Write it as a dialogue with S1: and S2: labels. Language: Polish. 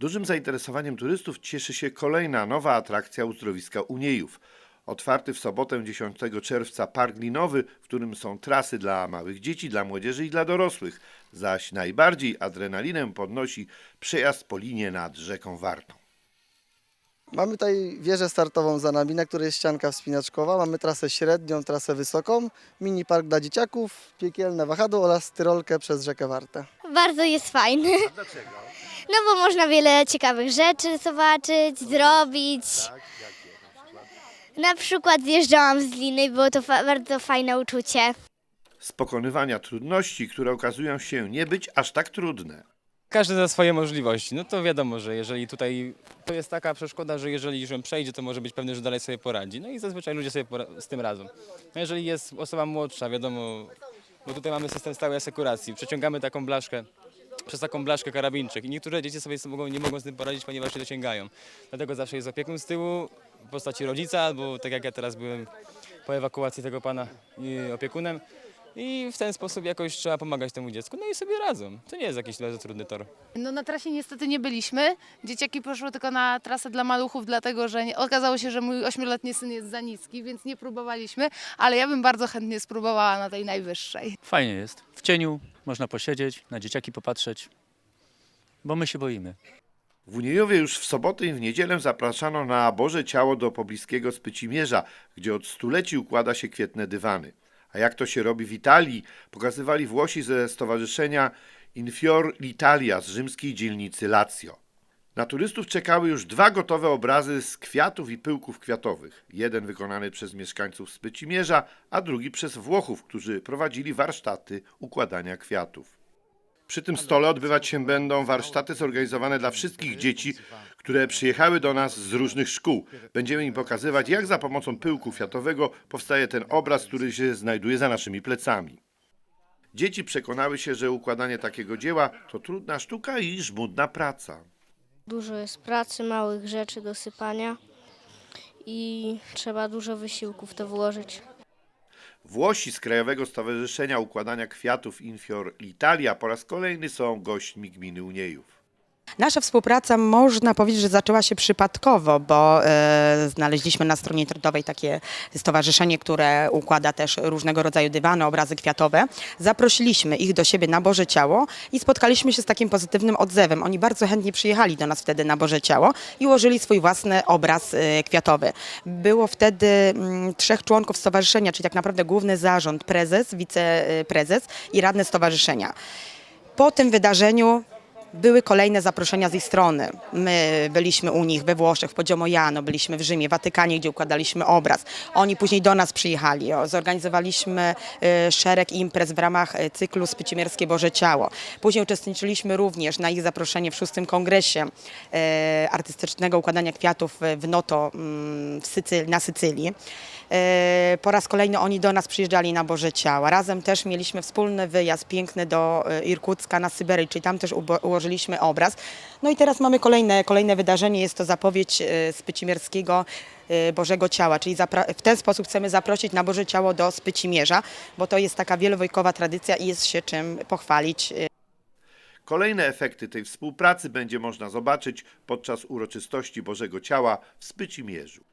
S1: Dużym zainteresowaniem turystów cieszy się kolejna nowa atrakcja uzdrowiska Uniejów. Otwarty w sobotę 10 czerwca park linowy, w którym są trasy dla małych dzieci, dla młodzieży i dla dorosłych, zaś najbardziej adrenalinę podnosi przejazd po linie nad rzeką Wartą.
S2: Mamy tutaj wieżę startową za nami, na której jest ścianka wspinaczkowa. Mamy trasę średnią, trasę wysoką, mini park dla dzieciaków, piekielne wahadło oraz tyrolkę przez rzekę Wartę.
S3: Bardzo jest fajny. No bo można wiele ciekawych rzeczy zobaczyć, zrobić. Na przykład zjeżdżałam z liny i było to fa- bardzo fajne uczucie.
S1: Z pokonywania trudności, które okazują się nie być aż tak trudne.
S4: Każdy za swoje możliwości. No to wiadomo, że jeżeli tutaj to jest taka przeszkoda, że jeżeli już ją przejdzie, to może być pewny, że dalej sobie poradzi. No i zazwyczaj ludzie sobie z tym radzą. No jeżeli jest osoba młodsza, wiadomo, bo tutaj mamy system stałej asekuracji, przeciągamy taką blaszkę, przez taką blaszkę karabinczyk i niektóre dzieci sobie nie mogą z tym poradzić, ponieważ się dociągają. Dlatego zawsze jest opiekun z tyłu w postaci rodzica, albo tak jak ja teraz byłem po ewakuacji tego pana opiekunem. I w ten sposób jakoś trzeba pomagać temu dziecku. No i sobie radzą. To nie jest jakiś bardzo trudny tor.
S5: No na trasie niestety nie byliśmy. Dzieciaki poszły tylko na trasę dla maluchów, dlatego że nie, okazało się, że mój ośmioletni syn jest za niski, więc nie próbowaliśmy, ale ja bym bardzo chętnie spróbowała na tej najwyższej.
S6: Fajnie jest. W cieniu można posiedzieć, na dzieciaki popatrzeć, bo my się boimy.
S1: W Uniejowie już w sobotę i w niedzielę zapraszano na Boże Ciało do pobliskiego Spycimierza, gdzie od stuleci układa się kwietne dywany. A jak to się robi w Italii, pokazywali Włosi ze stowarzyszenia Infior l'Italia z rzymskiej dzielnicy Lazio. Na turystów czekały już dwa gotowe obrazy z kwiatów i pyłków kwiatowych. Jeden wykonany przez mieszkańców Spycimierza, a drugi przez Włochów, którzy prowadzili warsztaty układania kwiatów. Przy tym stole odbywać się będą warsztaty zorganizowane dla wszystkich dzieci, które przyjechały do nas z różnych szkół. Będziemy im pokazywać, jak za pomocą pyłku kwiatowego powstaje ten obraz, który się znajduje za naszymi plecami. Dzieci przekonały się, że układanie takiego dzieła to trudna sztuka i żmudna praca.
S3: Dużo jest pracy, małych rzeczy do sypania i trzeba dużo wysiłku w to włożyć.
S1: Włosi z Krajowego Stowarzyszenia Układania Kwiatów Infior l'Italia po raz kolejny są gośćmi gminy Uniejów.
S7: Nasza współpraca można powiedzieć, że zaczęła się przypadkowo, bo e, znaleźliśmy na stronie internetowej takie stowarzyszenie, które układa też różnego rodzaju dywany, obrazy kwiatowe. Zaprosiliśmy ich do siebie na Boże Ciało i spotkaliśmy się z takim pozytywnym odzewem. Oni bardzo chętnie przyjechali do nas wtedy na Boże Ciało i ułożyli swój własny obraz e, kwiatowy. Było wtedy mm, trzech członków stowarzyszenia, czyli tak naprawdę główny zarząd, prezes, wiceprezes i radny stowarzyszenia. Po tym wydarzeniu były kolejne zaproszenia z ich strony. My byliśmy u nich we Włoszech, w Podziomojano, byliśmy w Rzymie, Watykanie, gdzie układaliśmy obraz. Oni później do nas przyjechali. Zorganizowaliśmy e, szereg imprez w ramach e, cyklu Spycimierskie Boże Ciało. Później uczestniczyliśmy również na ich zaproszenie w szóstym kongresie e, artystycznego układania kwiatów w Noto mm, w na Sycylii. Po raz kolejny oni do nas przyjeżdżali na Boże Ciała. Razem też mieliśmy wspólny wyjazd piękny do Irkucka na Syberii, czyli tam też ubo- ułożyliśmy obraz. No i teraz mamy kolejne, kolejne wydarzenie, jest to zapowiedź e, Spycimierskiego e, Bożego Ciała, czyli w ten sposób chcemy zaprosić na Boże Ciało do Spycimierza, bo to jest taka wielowojkowa tradycja i jest się czym pochwalić. e,
S1: Kolejne efekty tej współpracy będzie można zobaczyć podczas uroczystości Bożego Ciała w Spycimierzu.